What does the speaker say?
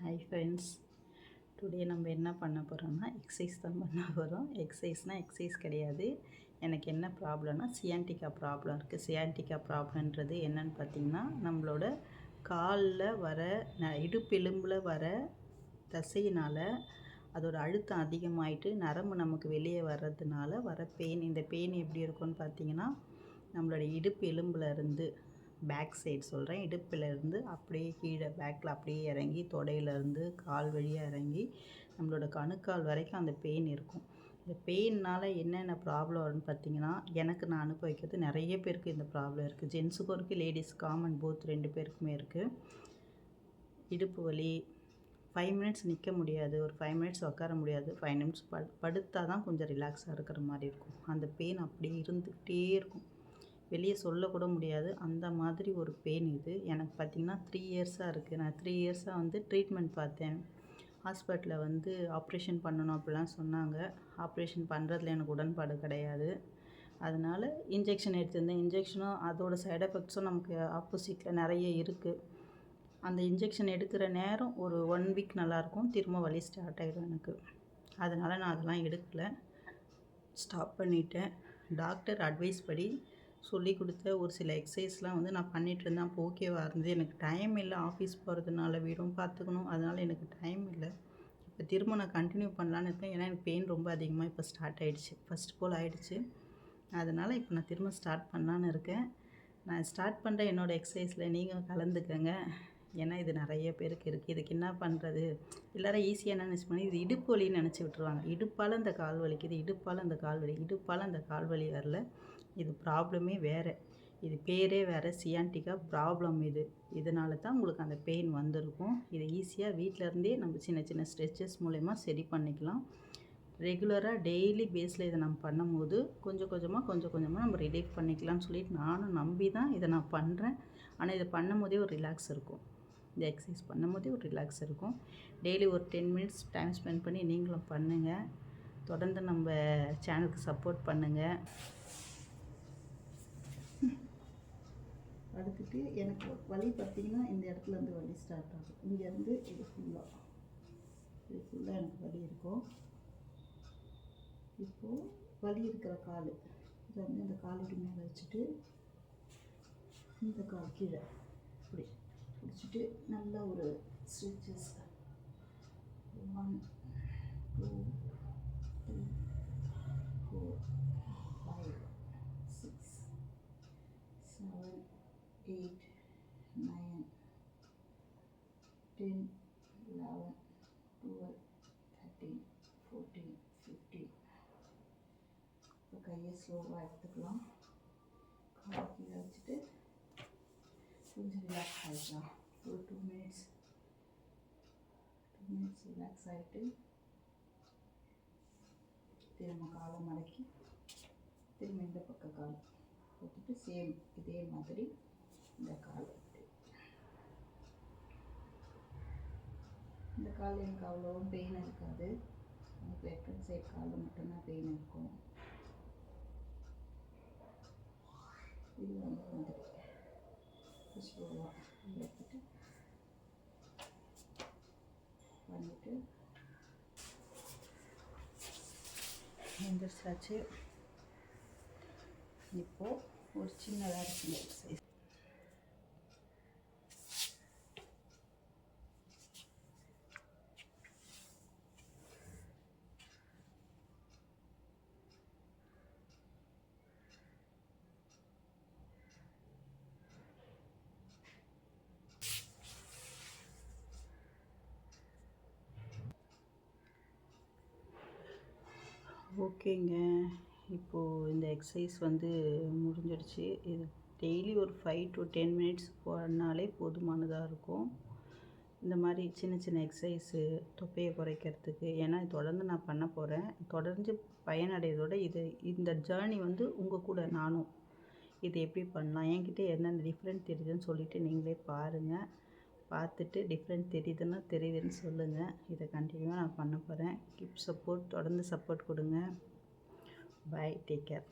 Hi friends today நம்ம என்ன பண்ண போகிறோம்னா எக்ஸசைஸ் தான் பண்ண போகிறோம் எக்ஸசைஸ்னால் எக்ஸசைஸ் கிடையாது. எனக்கு என்ன ப்ராப்ளம்னா சியான்டிக்கா ப்ராப்ளம் இருக்குது சியான்டிக்கா ப்ராப்ளம்ன்றது என்னன்னு பார்த்தீங்கன்னா நம்மளோட காலில் வர ந இடுப்பெலும்பில் வர தசையினால் அதோடய அழுத்தம் அதிகமாயிட்டு நரம்பு நமக்கு வெளியே வர்றதுனால வர பெயின் இந்த பெயின் எப்படி இருக்கும்னு பார்த்தீங்கன்னா நம்மளோட இடுப்பு எலும்பில் இருந்து பேக் சைடு சொல்கிறேன் இடுப்பிலேருந்து அப்படியே கீழே பேக்கில் அப்படியே இறங்கி தொடையிலேருந்து கால் வழியாக இறங்கி நம்மளோட கணுக்கால் வரைக்கும் அந்த பெயின் இருக்கும். இந்த பெயின்னால் என்னென்ன ப்ராப்ளம் வரும்னு பார்த்தீங்கன்னா எனக்கு நான் அனுபவிக்கிறது நிறைய பேருக்கு இந்த ப்ராப்ளம் இருக்குது ஜென்ஸுக்கும் இருக்குது லேடிஸ் காமன் போத் ரெண்டு பேருக்குமே இருக்குது இடுப்பு வலி ஃபைவ் மினிட்ஸ் நிற்க முடியாது. ஒரு ஃபைவ் மினிட்ஸ் உட்கார முடியாது. ஃபைவ் மினிட்ஸ் படு படுத்தால் தான் கொஞ்சம் ரிலாக்ஸாக இருக்கிற மாதிரி இருக்கும். அந்த பெயின் அப்படியே இருந்துக்கிட்டே இருக்கும். வெளியே சொல்லக்கூட முடியாது. அந்த மாதிரி ஒரு பெயின் இது. எனக்கு பார்த்திங்கன்னா த்ரீ இயர்ஸாக இருக்குது நான் த்ரீ இயர்ஸாக வந்து ட்ரீட்மெண்ட் பார்த்தேன். ஹாஸ்பிட்டலில் வந்து ஆப்ரேஷன் பண்ணணும் அப்படிலாம் சொன்னாங்க. ஆப்ரேஷன் பண்ணுறதுல எனக்கு உடன்பாடு கிடையாது. அதனால் இன்ஜெக்ஷன் எடுத்திருந்தேன். இன்ஜெக்ஷனும் அதோடய சைட் எஃபெக்ட்ஸும் நமக்கு ஆப்போசிட்டில் நிறைய இருக்குது அந்த இன்ஜெக்ஷன் எடுக்கிற நேரம் ஒரு ஒன் வீக் நல்லாயிருக்கும். திரும்ப வலி ஸ்டார்ட் ஆகிடும் எனக்கு. அதனால் நான் அதெல்லாம் எடுக்கலை. ஸ்டாப் பண்ணிட்டேன். டாக்டர் அட்வைஸ் படி சொல்லி கொடுத்த ஒரு சில எக்ஸசைஸ்லாம் வந்து நான் பண்ணிகிட்டு இருந்தேன். அப்போ ஓகேவாக இருந்தது. எனக்கு டைம் இல்லை ஆஃபீஸ் போகிறதுனால வீடும் பார்த்துக்கணும் அதனால் எனக்கு டைம் இல்லை. இப்போ திரும்ப நான் கண்டினியூ பண்ணலான்னு இருக்கேன். ஏன்னா எனக்கு பெயின் ரொம்ப அதிகமாக இப்போ ஸ்டார்ட் ஆகிடுச்சு ஃபஸ்ட் போல் ஆகிடுச்சு அதனால் இப்போ நான் திரும்ப ஸ்டார்ட் பண்ணலான்னு இருக்கேன். நான் ஸ்டார்ட் பண்ணுற என்னோடய எக்ஸசைஸில் நீங்கள் கலந்துக்கங்க. ஏன்னா இது நிறைய பேருக்கு இருக்குது இதுக்கு என்ன பண்ணுறது எல்லோரும் ஈஸியாக என்ன நினச்சி பண்ணி இது இடுப்பு வலின்னு நினச்சி விட்ருவாங்க இடுப்பால் இந்த கால் வலிக்குது இடுப்பால் இந்த கால் வலி இடுப்பால் அந்த கால் வலி வரல. இது ப்ராப்ளமே வேறு. இது பேரே வேறு சியான்டிக்கா ப்ராப்ளம் இது. இதனால தான் உங்களுக்கு அந்த பெயின் வந்திருக்கும். இதை ஈஸியாக வீட்டிலருந்தே நம்ம சின்ன சின்ன ஸ்ட்ரெச்சஸ் மூலயமா சரி பண்ணிக்கலாம். ரெகுலராக டெய்லி பேஸில் இதை நம்ம பண்ணும்போது கொஞ்சம் கொஞ்சமாக கொஞ்சம் கொஞ்சமாக நம்ம ரிலீஃப் பண்ணிக்கலாம்னு சொல்லிட்டு நானும் நம்பி தான் இதை நான் பண்ணுறேன் ஆனால் இதை பண்ணும் போதே ஒரு ரிலாக்ஸ் இருக்கும். இந்த எக்ஸசைஸ் பண்ணும் போதே ஒரு ரிலாக்ஸ் இருக்கும். டெய்லி ஒரு டென் மினிட்ஸ் டைம் ஸ்பெண்ட் பண்ணி நீங்களும் பண்ணுங்கள் தொடர்ந்து நம்ம சேனலுக்கு சப்போர்ட் பண்ணுங்கள் அடுத்துட்டு எனக்கு வலி பார்த்திங்கன்னா இந்த இடத்துலேருந்து வலி ஸ்டார்ட் ஆகும். இங்கேருந்து இது ஃபுல்லாக இது ஃபுல்லாக எனக்கு வலி இருக்கும். இப்போது வலி இருக்கிற கால். இதை வந்து இந்த காலுக்கு மேலே வச்சுட்டு இந்த கால் கீழே. இப்படி. பிடிச்சிட்டு நல்ல ஒரு stitches one two three four five six seven eight nine ten eleven twelve thirteen fourteen fifteen இப்போ கையை ஸ்லோவாக எடுத்துக்கலாம். கால் கீழே வச்சுட்டு கொஞ்சம் ரிலாக்ஸ் ஆகிக்கலாம் ஒரு two minutes two minutes relax ஆகிட்டு திரும்ப காலை மடக்கி திரும்ப இந்த பக்கம் கால் போட்டுட்டு சேம் இதே மாதிரி இந்த கால் இந்த கால் எனக்கு அவ்வளோவும் பெயின் இருக்காது எனக்கு லெஃப்ட் சைட் காலில் மட்டும்தான் பெயின் இருக்கும் இது வந்து வந்துட்டு எந்திரிச்சாச்சு இப்போது ஒரு சின்னதாக இருக்குங்க எக்ஸசைஸ் ஓகேங்க. இப்போது இந்த எக்ஸசைஸ் வந்து முடிஞ்சிடுச்சு. இது டெய்லி ஒரு ஃபைவ் டு டென் மினிட்ஸ் போனாலே போதுமானதாக இருக்கும். இந்த மாதிரி சின்ன சின்ன எக்ஸசைஸு தொப்பையை குறைக்கிறதுக்கு ஏன்னா தொடர்ந்து நான் பண்ண போகிறேன் தொடர்ந்து பயனடைவதோட இது இந்த ஜேர்னி வந்து உங்கள் கூட நானும். இது எப்படி பண்ணலாம்? என்கிட்ட என்னென்ன டிஃப்ரெண்ட் தெரியுதுன்னு சொல்லிவிட்டு நீங்களே பாருங்கள் பார்த்துட்டு டிஃப்ரெண்ட் தெரியுதுன்னா தெரியுதுன்னு சொல்லுங்கள் இதை கண்டினியூவாக நான் பண்ண போகிறேன் கீப் சப்போர்ட் தொடர்ந்து சப்போர்ட் கொடுங்க. Bye take care